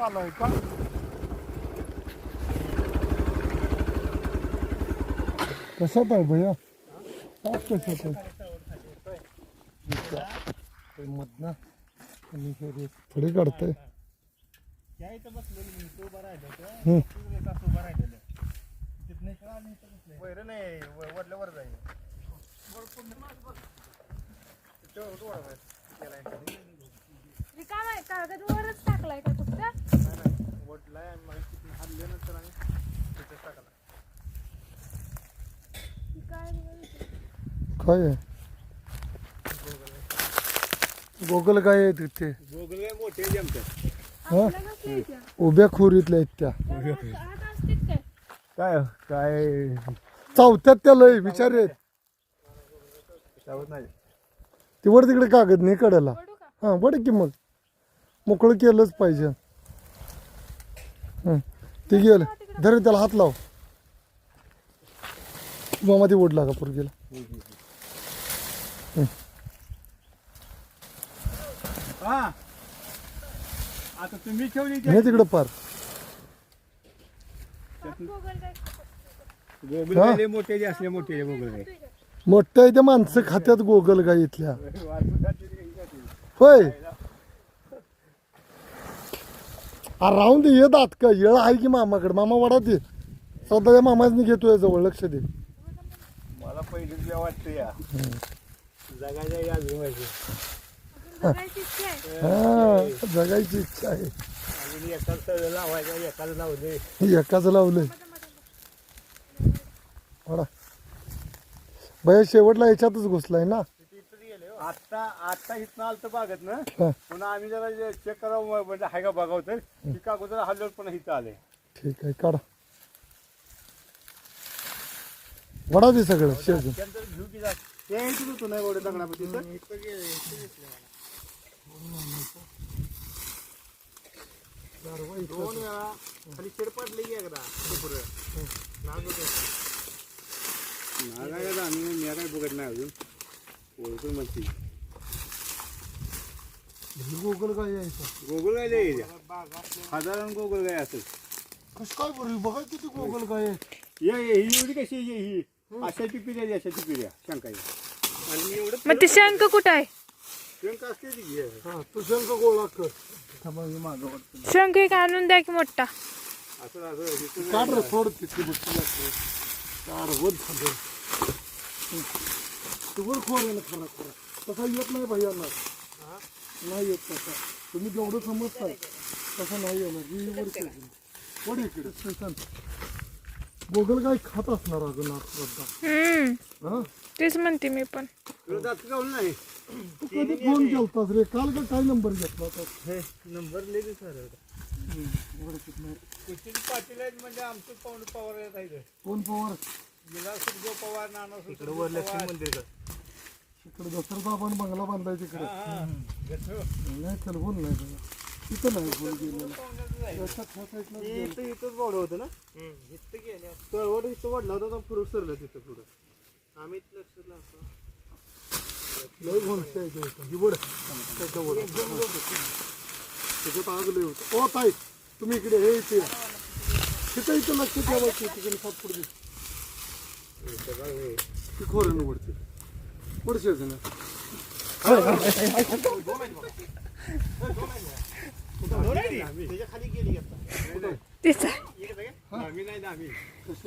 आलाय का कशात आहे भैया साप कशात आहे मधनं आणि हे रे थोडी काढतंय त्या नाही वडलाय आणि तिथून हल्ल्यानंतर टाकला काय काय आहे? गोगल काय आहे तिथे? गोगल मोठे जमतात आपल्याला कसल्या इथल्या? उभ्या खोरीतल्या आहेत त्या. असतील काय काय काय? चावत्यात त्या लय विचार आहेत. नाही. ती वर तिकडे कागद नाही कडेला. पडू का? हा बरं की मग. मोकळं केलंच पाहिजे. हं, ते गेलं. धर त्याला हात लाव. मामा ते ओढला का पोरगीला. हा. आता तुम्ही ठेवली नाही तिकडं पार. हा? गायले मोठे जे? मोठ्या इथे माणसं खात्यात गोगल गाय इथल्या होय. अरे राहून दे ये दात का येळ आहे की मामाकडे? मामा वडा दे. स्वतःच्या मामाच घेतोय जवळ लक्ष दे. मला पहिलीच वाटतं या. जगायचं या हा जगायची इच्छा आहे. अजून एकाच लावायचं एकाच लावले एकाच लावलंय. वडा. भया शेवटला याच्यातच घुसलाय ना? आता आता इथनं आलं तर बागत ना. हा, पुन्हा आम्ही जरा चेक करावं म्हणजे हाय का बघावं तर. ती कागोदर हल्ल्यावर पुन्हा इथं आले. ठीक आहे काढा. वडा दे सगळं शेजून. त्यानंतर घेऊ की जा. ते इथं होतो नाही एवढं दगडापती दोन वेळा खाली शेड पडले की एकदा. नाग का? आम्ही मी काय बघत नाही अजून. ओळखून म्हणते गोगल काय यायचं गोगल गाय लय येत्या. साधारण गोगल गाय असेल? कस काय बरं? बघा किती गोगल काय आहे. ये ये, ही एवढी कशी आहे ही? अशाची पिढ्या आहे, अशाची पिढ्या शंका आहे. आणि एवढं मग ते शंख कुठं आहे? शंका असते ती घे. हा तू शंख गोळा कर. थांबा, मी मागं वळतो. शंख एक आणून द्या की मोठा. असं असं इथून काढ रे थोडं तिथे बसली काढ वर तू वर खोर आहे ना खरा खरा. तसा येत नाही भैयांना नाही येत तसा. तुम्ही जेवढं समजताय तसं नाही येणार. ही इकडे. स्टेशन. गोगल काय खात असणार अजून श्रद्धा? हम्म. हा? तेच म्हणते मी पण. तुला जात गावलं नाही. तू कधी फोन केलतास रे? काल का काय नंबर घेतला होता? हे नंबर लिहिले सर पाटील आहेत म्हणजे आमचं पाहुणे पवार आहेत आहे फोन पवार? सुखदेव पवार नाना इकडे वर लक्ष्मी मंदिर इकडे दसरा आपण बंगला बांधाय तिकडे नाही नाही त्याला. तिथं नाही फोन गेलेला त्याच्या ह्या साईडला गेलं. इथं इथंच वाढ होतं ना तळवड इथं वाढला होता पुढं सरलं तिथं पुढं आम्ही लक्ष लय घोणसे आहे ते इथं. वड. त्याच्या वड. त्याच्यात आग लय होतं ओ ताई तुम्ही इकडे हे इथे या. तिथं इथं लक्ष ठेवायचं तिकडे सापड दिस ती खोऱ्यानं ना तिचा आम्ही नाही आम्ही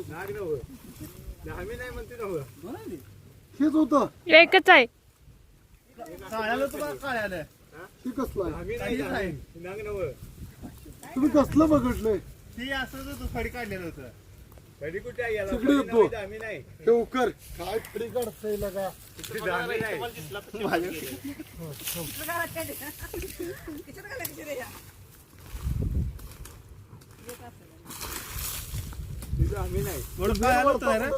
नाग नव्हं आम्ही नाही म्हणते नव्हं हेच होतं. एकच आहे. काळ्याला तुम्हाला काळ्याला हे कसलं आहे? आम्ही नाही आम्ही. नाग नव्हं तुम्ही कसलं बघितलंय? ती असंच होतं फडी काढलेलं होतं. तिकडे येतो. हे उकर. काय फडी काढतंय लगा?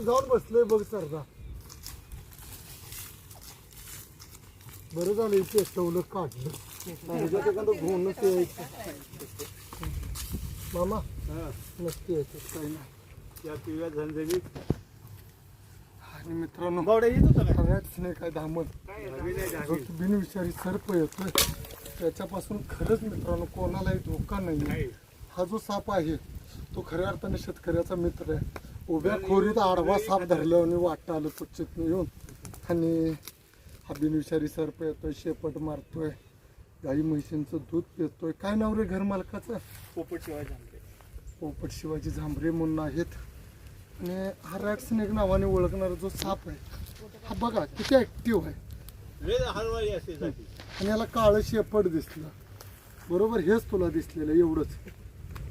जाऊन बसले बघ सरदा. बरं झालं इथे ठेवलं काढलं. यायचं. मामा हा. नक्की यायचं. काही नाही. त्या पिव्या आणि मित्रांनो बावड्या येत होता नाही काय नाही आम्ही बिनविषारी सर्प येतोय त्याच्यापासून खरंच मित्रांनो कोणालाही धोका नाही नाही. हा जो साप आहे तो खऱ्या अर्थाने शेतकऱ्याचा मित्र आहे. उभ्या खोरीत आडवा साप धरल्याने वाटतं आलं चुकचित येऊन. आणि हा बिनविषारी सर्प येतोय शेपट मारतोय गाई म्हशींचं दूध पितोय. काय नाव रे घर मालकाचं? पोपट शिवाय झाले पोपट शिवाजी झांबरे म्हणून आहेत. आणि हा रॅट स्नेक नावाने ओळखणारा जो साप आहे हा बघा किती ऍक्टिव्ह आहे. आणि याला काळं शेपट दिसलं. बरोबर हेच तुला दिसलेलं एवढंच.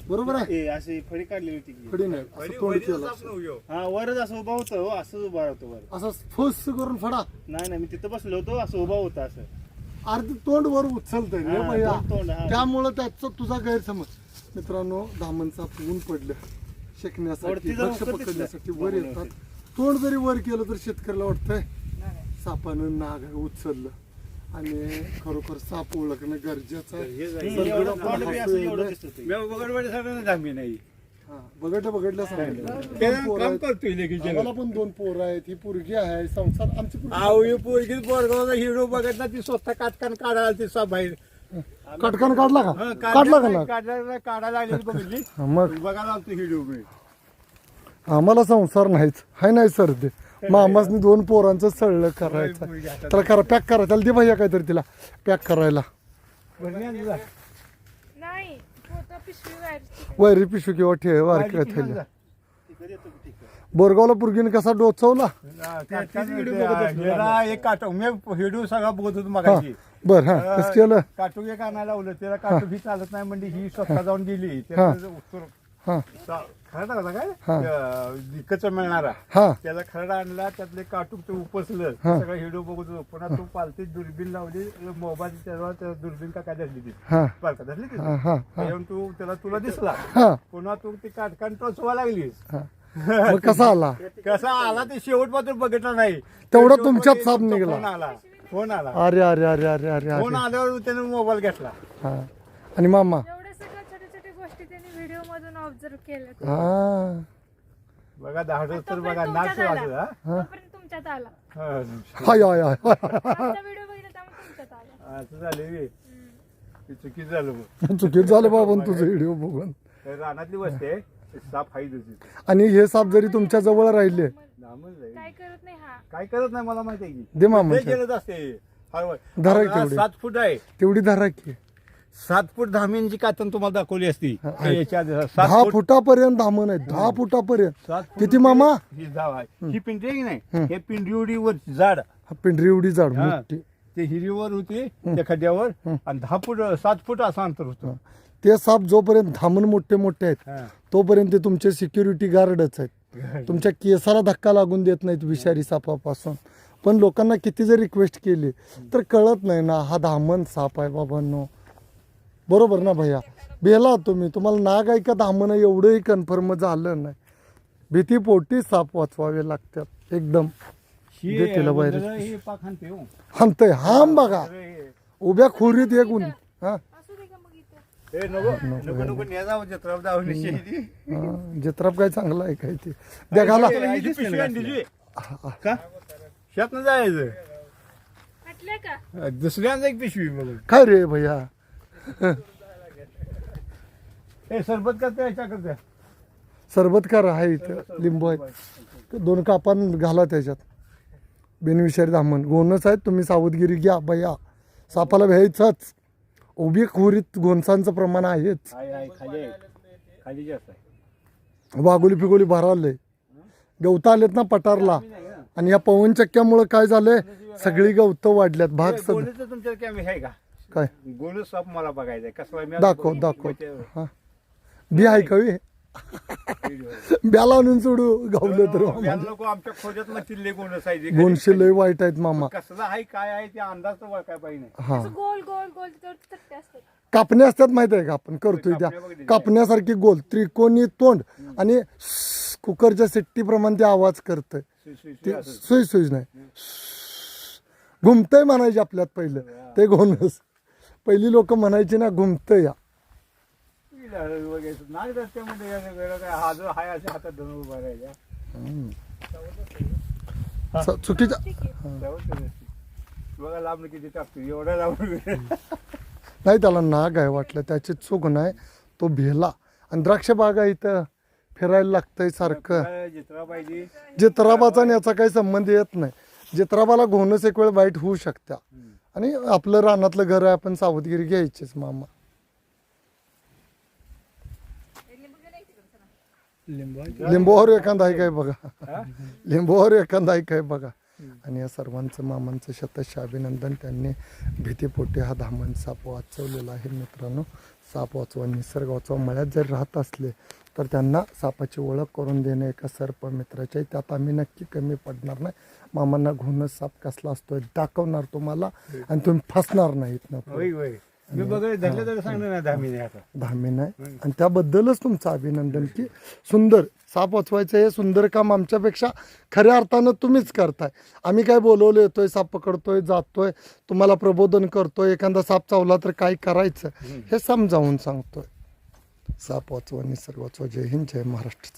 बरोबर आहे? ए असे फळी काढली होती की. खडी नाही असं तोंड केलं असं. हा. वरच असं उभा होतं हो असं उभा राहतो वर. असं फुस करून फडा. नाही नाही मी तिथं बसलो होतो असं उभा होता असं. अर्धी तोंड वर उचलतंय रे हा, भैया. दोन तोंड, हा. त्यामुळं त्याचा तुझा गैरसमज. मित्रांनो धामणचा ऊन पडलं. शेकण्यासाठी वरती जाऊन पकडण्यासाठी. वर येतात. तोंड जरी वर केलं तर शेतकऱ्याला वाटतंय सापानं नाग उचललं. आणि खरोखर साप ओळखणं गरजेचं आहे. हे सगळं आपण होतं. हा, बघडलं बघडलं सांगितलं काम. करतोय आम्हाला पण दोन पोरं आहेत. ही पोरगी आहे संसार आमची पोरगी- आव ही पोरगी बोरगावचा हिरो बघत ना ती स्वतः काटकान काढायला ती बाहेर. कटकन काढला का? हं, काढला का ना काढायला काढायला आली बघितली मग? बघायला आलतो हिरो मी. आम्हाला संसार नाहीच. हाय नाही सर ते. मामासनी दोन पोरांचं सळलं करायचं. त्याला करा पॅक करा. त्याला दे भैया काहीतरी तिला. पॅक करायला. नाही पोतं पिशवी बाहेरची वैरी पिशवी किंवा ठे वारकी बोरगावला पुरगीने कसा डोचवला? एक काटो मी हिडू सगळा बघत होतो मगाशी. बर हा कसं केलं? काटू एक आणायला लावलं त्याला काटू ही. चालत नाही म्हणजे ही स्वतः जाऊन गेली. त्याला उत्तर- हा. चा- खरडा होता काय? हा. मिळणारा. हा. त्याला खरडा आणला त्यातले काटूक ते उपसलं. हा. सगळं हिडो बघत होतो पुन्हा तो पालती दुर्बीन लावली मोबाईल त्यावर त्या दुर्बीन का काय धरली ती. हा. पालका धरली ती? हा हा हा. येऊन तू त्याला तुला दिसला. हा. पुन्हा तू ती काटकान टोचवा लागलीस. हा. मग कसा आला? कसा आला ते शेवट मात्र बघितलं नाही. तेवढा तुमच्यात साप निघाला. आला. फोन आला. अरे अरे अरे अरे अरे फोन अरे आल्यावर त्याने मोबाईल घेतला. हा. आणि मामा? एवढ्या सगळ्या छोट्या छोट्या गोष्टी त्यांनी व्हिडिओ मधून ऑब्झर्व केल्या. हा. बघा दहा तर बघा नाच. हा? तोपर्यंत तुमच्यात आला. हा. हाय हाय हाय. आमचा व्हिडिओ बघितला त्यामुळे तुमच्यात आला. असं झाले बे. हम्म. ते चुकीच झालं मग चुकीत झालं बाबा तुझं व्हिडिओ बघून. तर रानातली वस्ती आहे. ते साप हाई आणि हे साप जरी तुमच्या जवळ राहिले लांबच. काय करत नाही मला माहिती आहे की? दे मामा ते गेलत असते. हळवळ. धरा तेवढी. सात फूट आहे. तेवढी धरा की. सात फूट धामींची कातन तुम्हाला दाखवली असती. आहे. याच्या आधी. सात दहा फूट फुटापर्यंत धामण आहे. दहा फुटापर्यंत. सात फूट किती मामा? ही जाव आहे. ही आहे की नाही? हे झाड हा पिंढरी एवढी जाड हा. मोठी. ते हिरीवर होती त्या खड्ड्यावर. आणि दहा फूट सात फूट असं अंतर होतं. ते साप जोपर्यंत धामण मोठे मोठे आहेत हा. तोपर्यंत ते तुमचे सिक्युरिटी गार्डच आहेत. तुमच्या केसाला धक्का लागून देत नाहीत विषारी सापापासून. पण लोकांना किती जर रिक्वेस्ट केली तर कळत नाही ना हा धामण साप आहे बाबांनो. बरोबर ना भैया? बेला तुम्ही तुम्हाला नाग आहे का धामण आहे? एवढंही कन्फर्म झालं नाही. भीतीपोटी साप वाचवावे लागतात एकदम. बाहेर. ही हो. हाणतंय हाम बघा. उभ्या खोरीत एक उन हा. जत्राप काय चांगलं आहे काय ते? द्या घाला. ही जी पिशवी आणली जी. का? शेत जायचं दुसऱ्यांदा एक पिशवी काय रे भैया? हे सरबत करते सरबत करा आहे इथं लिंबू आहे दोन कापान घाला त्याच्यात. बेनविषारी धामण. गोणच आहेत तुम्ही सावधगिरी घ्या भैया. सापाला भ्यायचंच. उभी खोरीत गोणसांचं प्रमाण आहेच. आहे आहे खाली आहे. खाली जास्त आहे. वागोली फिगोली गवतं आलेत ना पटारला आणि या पवन चक्क्यामुळं काय झालंय? सगळी गवतं वाढल्यात. भाग सग गोलच तुमच्या कॅमे आहे का? काय? गोल साप मला बघायचा कसला मी दाखव दाखव. हा. बी आहे कवी आणून सोडू गावलं तर. लोक आमच्या खोज्यात गोणशे लय वाईट आहेत मामा. कसला आहे काय आहे ते अंदाज तर काय पाहिजे. हा. असं गोल गोल गोल त्याच्यावर चट्टे असतात. कापण्या असतात माहीत आहे का? आपण करतोय त्या. कापण्या. कापण्यासारखी गोल त्रिकोणी तोंड आणि कुकरच्या शिट्टीप्रमाणे ते आवाज करतंय. ते सुई सुईच नाही. घुमतय म्हणायचे आपल्यात पहिलं. ते गोनस पहिली लोक म्हणायची ना घुमतय या. नाग रस्त्यामध्ये हा जो हाय असे हातात धरून उभा राहिल्या स- चुकीच्या ठीक आहे. त्यावर ते नसते. बघा लांब किती टाकतो एवढा लांब नाही त्याला नाग आहे वाटलं. त्याची चूक नाही. तो भेला. आणि द्राक्ष बागा इथं फिरायला लागतंय सारखं. काय जित्रा पाहिजे. जित्राबाचा आणि याचा काही संबंध येत नाही. जित्राबाला घोणच एक वेळ वाईट होऊ शकत्या. आणि आपलं रानातलं घर आहे आपण सावधगिरी घ्यायचीच मामा. लिंबूवर एखादा आहे काय बघा. लिंबूवर एखादा आहे काय बघा. आणि या सर्वांचं मामांचं शतश अभिनंदन. त्यांनी भीतीपोटी हा धामण साप वाचवलेला आहे. मित्रांनो साप वाचवा निसर्ग वाचवा. मळ्यात जर राहत असले तर त्यांना सापाची ओळख करून देणे एका सर्प मित्राच्या त्यात आम्ही नक्की कमी पडणार नाही. मामांना घुणच साप कसला असतोय दाखवणार तुम्हाला आणि तुम्ही फसणार नाहीत. ना मी बघा धरलं तर सांगणार ना दहा महिने आता. नाही. आणि त्याबद्दलच तुमचं अभिनंदन की सुंदर साप वाचवायचं हे सुंदर काम आमच्यापेक्षा खऱ्या अर्थानं तुम्हीच करताय. आम्ही काय बोलवलं येतोय साप पकडतोय जातोय तुम्हाला प्रबोधन करतोय एखादा साप चावला तर काय करायचं? हे समजावून सांगतोय. साप वाचवा निसर्ग वाचवा. जय हिंद जय महाराष्ट्र.